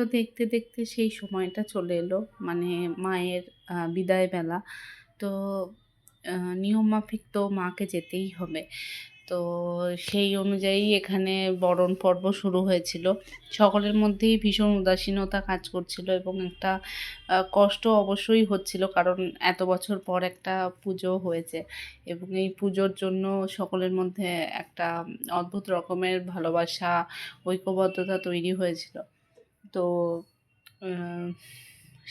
তো দেখতে, দেখতে সেই সময়টা চলে এলো। মানে মায়ের বিদায় বেলা। তো নিয়ম মাফিক তো মাকে যেতেই হবে। তো সেই অনুযায়ী এখানে বরণ পর্ব শুরু হয়েছিল। সকলের মধ্যেই ভীষণ উদাসীনতা কাজ করছিল এবং একটা কষ্ট অবশ্যই হচ্ছিল। কারণ এত বছর পর একটা পুজো হয়েছে এবং এই পুজোর জন্য সকলের মধ্যে একটা অদ্ভুত রকমের ভালোবাসা, ঐক্যবদ্ধতা তৈরি হয়েছিল। তো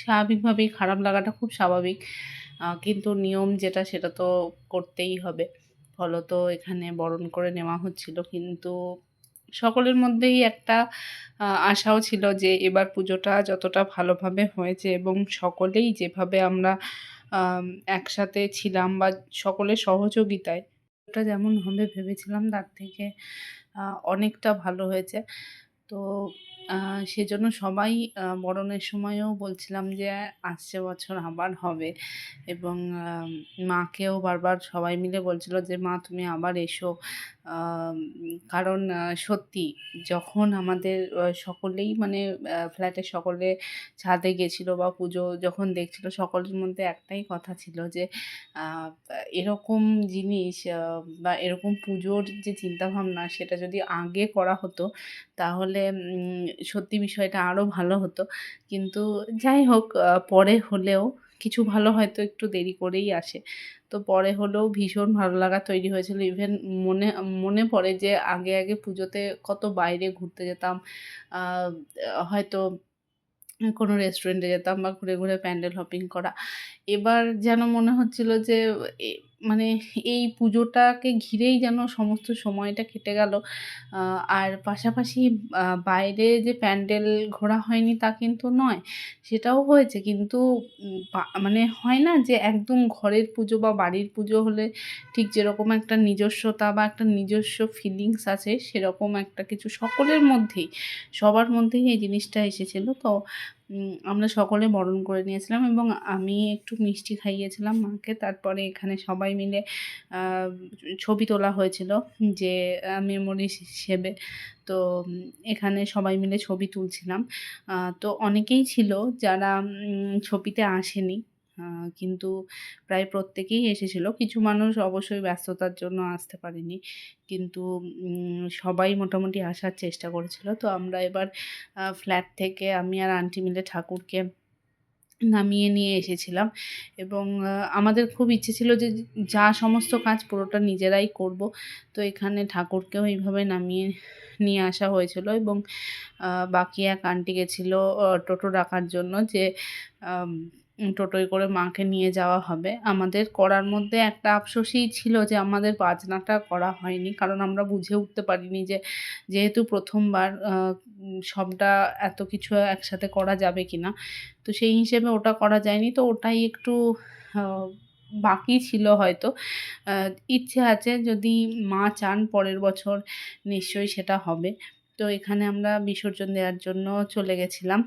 স্বাভাবিকভাবেই খারাপ লাগাটা খুব স্বাভাবিক। কিন্তু নিয়ম যেটা সেটা তো করতেই হবে। ফলত এখানে বরণ করে নেওয়া হচ্ছিল। কিন্তু সকলের মধ্যেই একটা আশাও ছিল যে এবার পুজোটা যতটা ভালোভাবে হয়েছে এবং সকলেই যেভাবে আমরা একসাথে ছিলাম বা সকলের সহযোগিতায়, ওটা যেমন হবে ভেবেছিলাম, তার থেকে অনেকটা ভালো হয়েছে। তো সেজন্য সবাই মরণের সময়ও বলছিলাম যে আসছে বছর আবার হবে এবং মাকেও বারবার সবাই মিলে বলছিল যে, "মা তুমি আবার এসো।" কারণ সত্যি যখন আমাদের সকলেই মানে আ, ফ্ল্যাটের সকলে ছাদে গেছিল বা পুজো যখন দেখছিল, সকলের মধ্যে একটাই কথা ছিল যে এরকম জিনিস বা এরকম পুজোর যে চিন্তাভাবনা সেটা যদি আগে করা হতো, তাহলে সত্যি বিষয়টা আরও ভালো হতো। কিন্তু যাই হোক পরে হলেও কিছু ভালো হয়তো একটু দেরি করেই আসে। তো পরে হলেও ভীষণ ভালো লাগা তৈরি হয়েছিল। ইভেন মনে মনে পড়ে যে আগে, আগে পুজোতে কত বাইরে ঘুরতে যেতাম। হয়তো কোনো রেস্টুরেন্টে যেতাম বা ঘুরে, ঘুরে প্যান্ডেল হপিং করা। এবার যেন মনে হচ্ছিল যে মানে এই পুজোটাকে ঘিরেই যেন সমস্ত সময়টা কেটে গেল। আর পাশাপাশি বাইরে যে প্যান্ডেল ঘোরা হয়নি তা কিন্তু নয়। সেটাও হয়েছে কিন্তু মানে হয় না যে একদম ঘরের পুজো বা বাড়ির পুজো হলে ঠিক যেরকম একটা নিজস্বতা বা একটা নিজস্ব ফিলিংস আছে সেরকম একটা কিছু সকলের মধ্যেই, সবার মধ্যেই এই জিনিসটা এসেছিল। তো আমরা সকলে বরণ করে নিয়েছিলাম এবং আমি একটু মিষ্টি খাইয়েছিলাম মাকে। তারপরে এখানে সবাই মিলে ছবি তোলা হয়েছিল যে মেমোরি হিসেবে। তো এখানে সবাই মিলে ছবি তুলছিলাম। তো অনেকেই ছিল যারা ছবিতে আসেনি। কিন্তু প্রায় প্রত্যেকেই এসেছিল। কিছু মানুষ অবশ্যই ব্যস্ততার জন্য আসতে পারেনি। কিন্তু সবাই মোটামুটি আসার চেষ্টা করেছিল। তো আমরা এবার ফ্ল্যাট থেকে আমি আর আন্টি মিলে ঠাকুরকে নামিয়ে নিয়ে এসেছিলাম এবং আমাদের খুব ইচ্ছে ছিল যে, যা সমস্ত কাজ পুরোটা নিজেরাই করব। তো এখানে ঠাকুরকেও এইভাবে নামিয়ে নিয়ে আসা হয়েছিল এবং বাকি এক আন্টি গেছিল টোটো ডাকার জন্য যে টোটোয় করে মাকে নিয়ে যাওয়া হবে। আমাদের করার মধ্যে একটা আফসোসই ছিল যে আমাদের বাজনাটা করা হয়নি। কারণ আমরা বুঝে উঠতে পারিনি যে যেহেতু ১ম বার আ উম, সবটা এত কিছু একসাথে করা যাবে কিনা। তো সেই হিসেবে ওটা করা যায়নি। তো ওটাই একটু বাকি ছিল হয়তো। ইচ্ছে আছে যদি মা চান পরের বছর নিশ্চয়ই সেটা হবে। তো এখানে আমরা বিসর্জন দেওয়ার জন্য চলে গেছিলাম।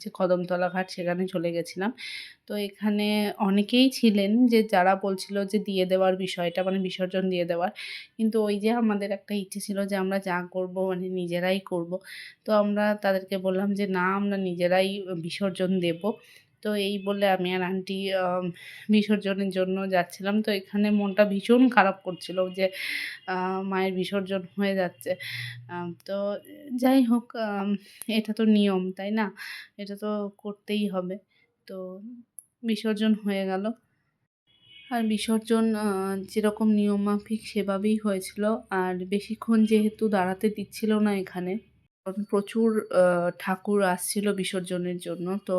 যে কদমতলা ঘাট সেখানে চলে গেছিলাম। তো এখানে অনেকেই ছিলেন যে যারা বলছিল যে দিয়ে দেওয়ার বিষয়টা মানে বিসর্জন দিয়ে দেওয়ার। কিন্তু ওই যে আমাদের একটা ইচ্ছে ছিল যে আমরা যা করব মানে নিজেরাই করব। তো আমরা তাদেরকে বললাম যে না, আমরা নিজেরাই বিসর্জন দেব। তো এই বলে আমি আর আন্টি বিসর্জনের জন্য যাচ্ছিলাম। তো এখানে মনটা ভীষণ খারাপ করছিল যে মায়ের বিসর্জন হয়ে যাচ্ছে। তো যাই হোক এটা তো নিয়ম, তাই না? এটা তো করতেই হবে। তো বিসর্জন হয়ে গেল। আর বিসর্জন যেরকম নিয়ম মাফিক সেভাবেই হয়েছিল। আর বেশিক্ষণ যেহেতু দাঁড়াতে দিচ্ছিল না এখানে। প্রচুর ঠাকুর আসছিল বিসর্জনের জন্য। তো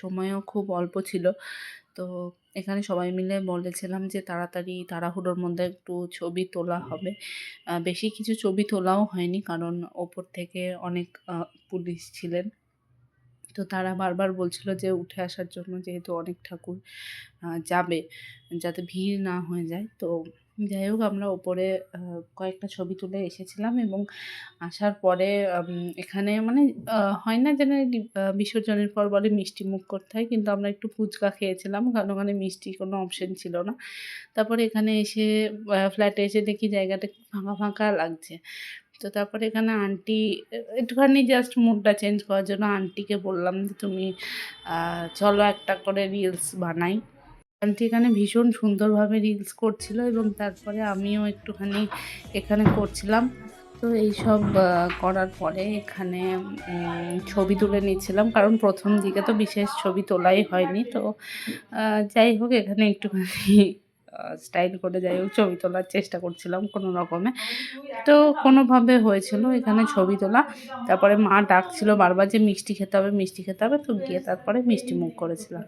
সময়ও খুব অল্প ছিল। তো, এখানে সবাই মিলে বলেছিলাম যে তাড়াতাড়ি তাড়াহুড়োর মধ্যে একটু ছবি তোলা হবে। বেশি কিছু ছবি তোলাও হয়নি কারণ ওপর থেকে অনেক পুলিশ ছিলেন। তো তারা বারবার বলছিল যে উঠে আসার জন্য যেহেতু অনেক ঠাকুর যাবে, যাতে ভিড় না হয়ে যায়। তো যাই হোক আমরা ওপরে কয়েকটা ছবি তুলে এসেছিলাম এবং আসার পরে এখানে মানে হয় না যেন বিসর্জনের পর বলে মিষ্টি মুখ করতে হয়। কিন্তু আমরা একটু ফুচকা খেয়েছিলাম কারণ ওখানে মিষ্টির কোনো অপশন ছিল না। তারপরে এখানে এসে ফ্ল্যাটে এসে দেখি জায়গাটা ফাঁকা, ফাঁকা লাগছে। তো তারপরে এখানে আন্টি একটুখানি জাস্ট মুডটা চেঞ্জ করার জন্য আন্টিকে বললাম যে তুমি চলো একটা করে রিলস বানাই আন্টি এখানে ভীষণ সুন্দরভাবে রিলস করছিল এবং তারপরে আমিও একটুখানি এখানে করছিলাম। তো এইসব করার পরে এখানে ছবি তুলে নিচ্ছিলাম। কারণ প্রথম দিকে তো বিশেষ ছবি তোলাই হয়নি। তো যাই হোক, এখানে একটুখানি স্টাইল করে যাই হোক, ছবি তোলার চেষ্টা করছিলাম কোনো রকমে। তো কোনোভাবে হয়েছিল এখানে ছবি তোলা। তারপরে মা ডাকছিল বারবার যে মিষ্টি খেতে হবে, মিষ্টি খেতে হবে। তো গিয়ে তারপরে মিষ্টি মুখ করেছিলাম।